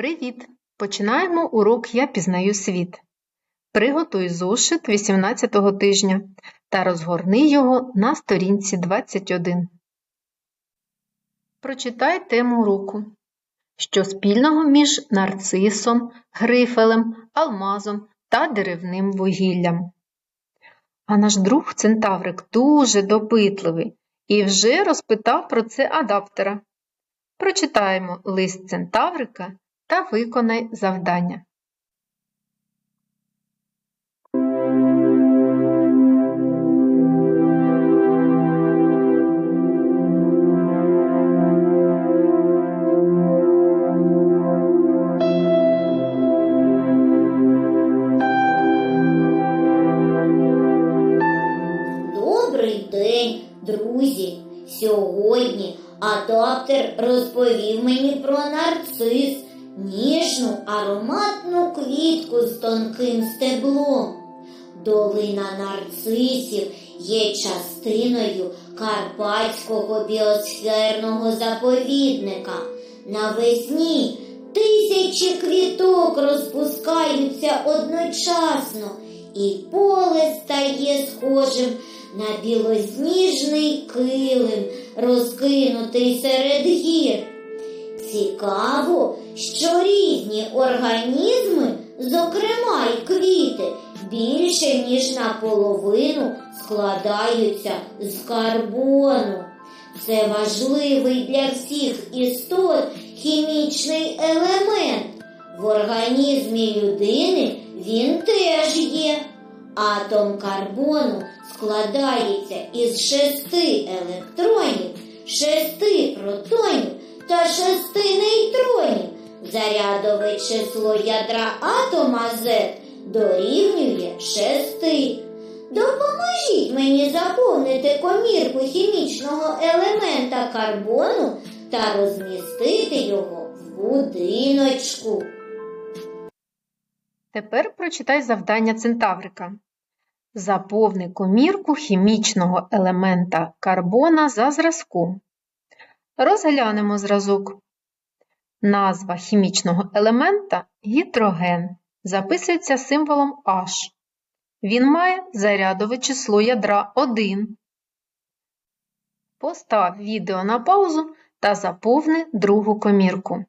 Привіт! Починаємо урок Я пізнаю світ. Приготуй зошит 18-го тижня та розгорни його на сторінці 21. Прочитай тему уроку. Що спільного між нарцисом, грифелем, алмазом та деревним вугіллям. А наш друг Центаврик дуже допитливий і вже розпитав про це адаптера. Прочитаємо лист Центаврика та виконай завдання. Добрий день, друзі! Сьогодні адаптер розповів мені про нарцис, ніжну ароматну квітку з тонким стеблом. Долина нарцисів є частиною Карпатського біосферного заповідника. Навесні тисячі квіток розпускаються одночасно, і поле стає схожим на білосніжний килим, розкинутий серед гір. Цікаво, що різні організми, зокрема й квіти, більше ніж наполовину складаються з карбону. Це важливий для всіх істот хімічний елемент. В організмі людини він теж є. Атом карбону складається із шести електронів, шести протонів та шести нейтронів. Зарядове число ядра атома Z дорівнює шести. Допоможіть мені заповнити комірку хімічного елемента карбону та розмістити його в будиночку. Тепер прочитай завдання Центаврика. Заповни комірку хімічного елемента карбона за зразком. Розглянемо зразок. Назва хімічного елемента гідроген записується символом H. Він має зарядове число ядра 1. Постав відео на паузу та заповни другу комірку.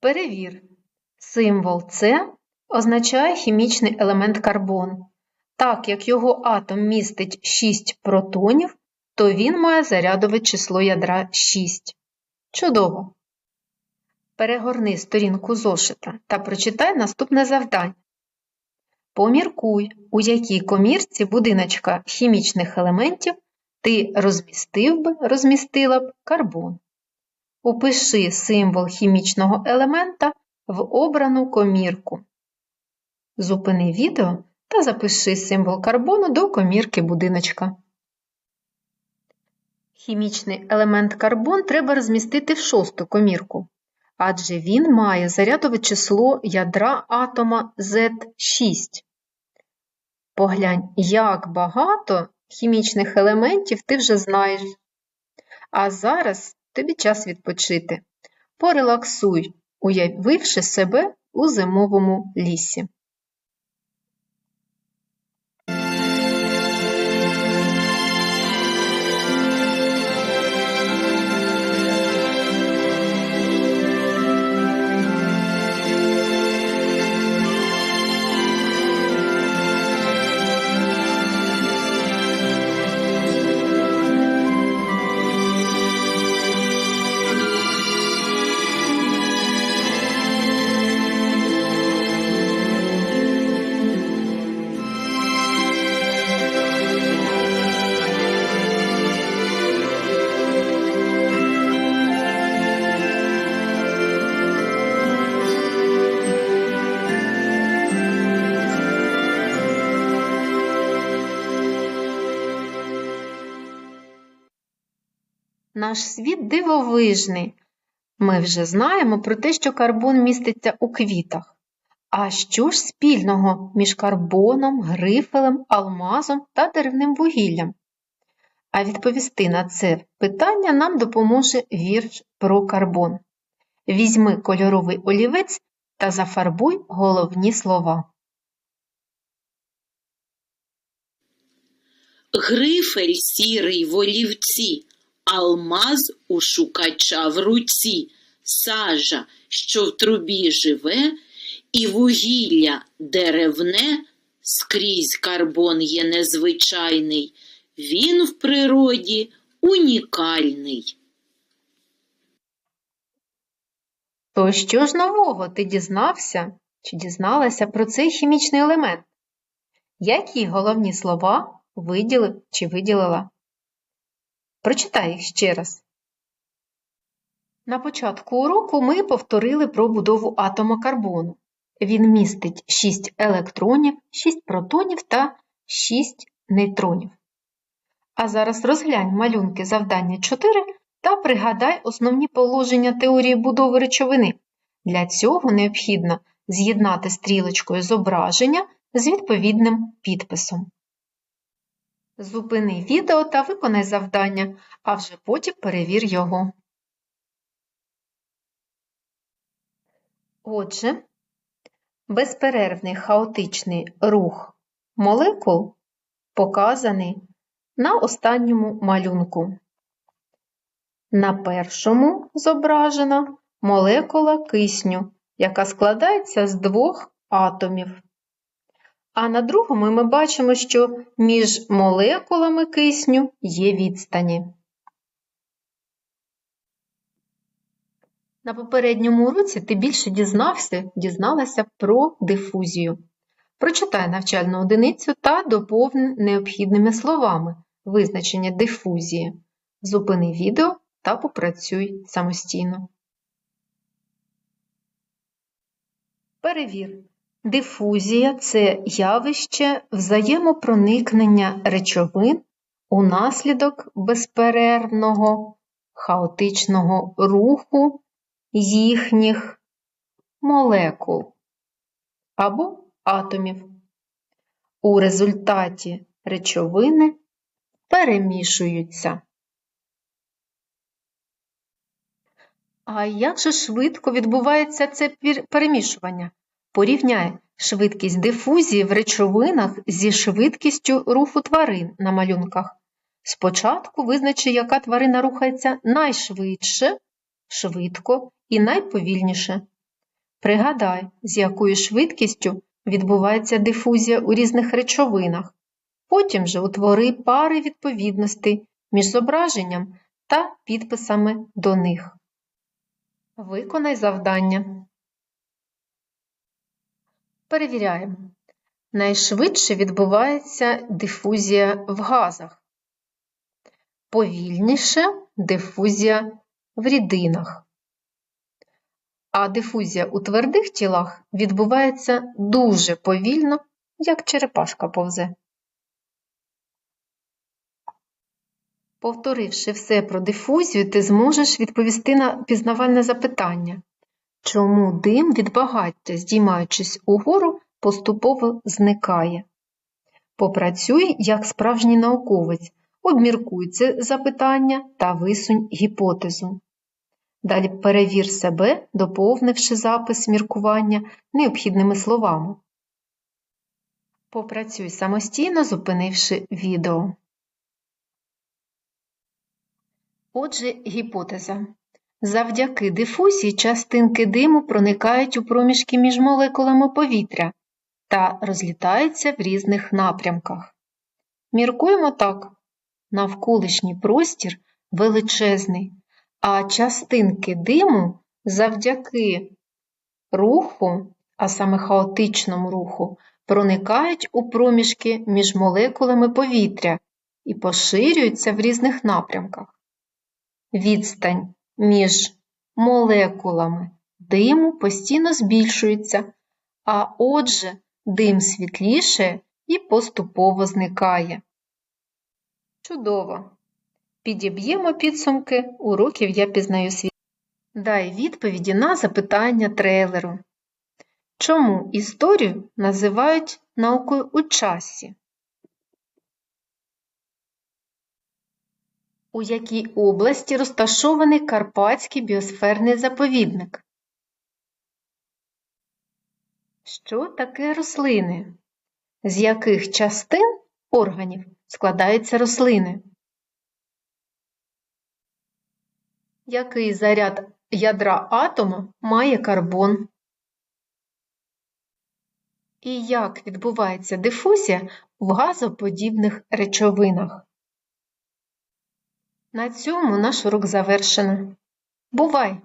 Перевір. Символ С означає хімічний елемент карбон. Так як його атом містить 6 протонів, то він має зарядове число ядра 6. Чудово! Перегорни сторінку зошита та прочитай наступне завдання. Поміркуй, у якій комірці будиночка хімічних елементів ти розмістив би, розмістила б карбон. Упиши символ хімічного елемента в обрану комірку. Зупини відео та запиши символ карбону до комірки будиночка. Хімічний елемент карбон треба розмістити в шосту комірку, адже він має зарядове число ядра атома Z6. Поглянь, як багато хімічних елементів ти вже знаєш. А зараз тобі час відпочити. Порелаксуй, уявивши себе у зимовому лісі. Наш світ дивовижний. Ми вже знаємо про те, що карбон міститься у квітах. А що ж спільного між карбоном, грифелем, алмазом та деревним вугіллям? А відповісти на це питання нам допоможе вірш про карбон. Візьми кольоровий олівець та зафарбуй головні слова. Грифель сірий в олівці, алмаз у шукача в руці, сажа, що в трубі живе, і вугілля деревне, скрізь карбон є незвичайний, він в природі унікальний. То що ж нового ти дізнався чи дізналася про цей хімічний елемент? Які головні слова виділив чи виділила? Прочитай ще раз. На початку уроку ми повторили про будову атома карбону. Він містить 6 електронів, 6 протонів та 6 нейтронів. А зараз розглянь малюнки завдання 4 та пригадай основні положення теорії будови речовини. Для цього необхідно з'єднати стрілочкою зображення з відповідним підписом. Зупини відео та виконай завдання, а вже потім перевір його. Отже, безперервний хаотичний рух молекул показаний на останньому малюнку. На першому зображена молекула кисню, яка складається з двох атомів. А на другому ми бачимо, що між молекулами кисню є відстані. На попередньому уроці ти більше дізнався, дізналася про дифузію. Прочитай навчальну одиницю та доповни необхідними словами визначення дифузії. Зупини відео та попрацюй самостійно. Перевір. Дифузія це явище взаємопроникнення речовин унаслідок безперервного хаотичного руху їхніх молекул або атомів. У результаті речовини перемішуються. А як же швидко відбувається це перемішування? Порівняй швидкість дифузії в речовинах зі швидкістю руху тварин на малюнках. Спочатку визначи, яка тварина рухається найшвидше, швидко і найповільніше. Пригадай, з якою швидкістю відбувається дифузія у різних речовинах. Потім же утвори пари відповідностей між зображенням та підписами до них. Виконай завдання. Перевіряємо. Найшвидше відбувається дифузія в газах. Повільніше дифузія в рідинах. А дифузія у твердих тілах відбувається дуже повільно, як черепашка повзе. Повторивши все про дифузію, ти зможеш відповісти на пізнавальне запитання, чому дим від багаття, здіймаючись угору, поступово зникає. Попрацюй як справжній науковець, обміркуй це запитання та висунь гіпотезу. Далі перевір себе, доповнивши запис міркування необхідними словами. Попрацюй самостійно, зупинивши відео. Отже, гіпотеза. Завдяки дифузії частинки диму проникають у проміжки між молекулами повітря та розлітаються в різних напрямках. Міркуємо так. Навколишній простір величезний, а частинки диму завдяки руху, а саме хаотичному руху, проникають у проміжки між молекулами повітря і поширюються в різних напрямках. Відстань між молекулами диму постійно збільшується, а отже, дим світліше і поступово зникає. Чудово! Підіб'ємо підсумки уроків Я пізнаю світ. Дай відповіді на запитання трейлеру. Чому історію називають наукою у часі? У якій області розташований Карпатський біосферний заповідник? Що таке рослини? З яких частин органів складаються рослини? Який заряд ядра атому має карбон? І як відбувається дифузія в газоподібних речовинах? На цьому наш урок завершено. Бувай!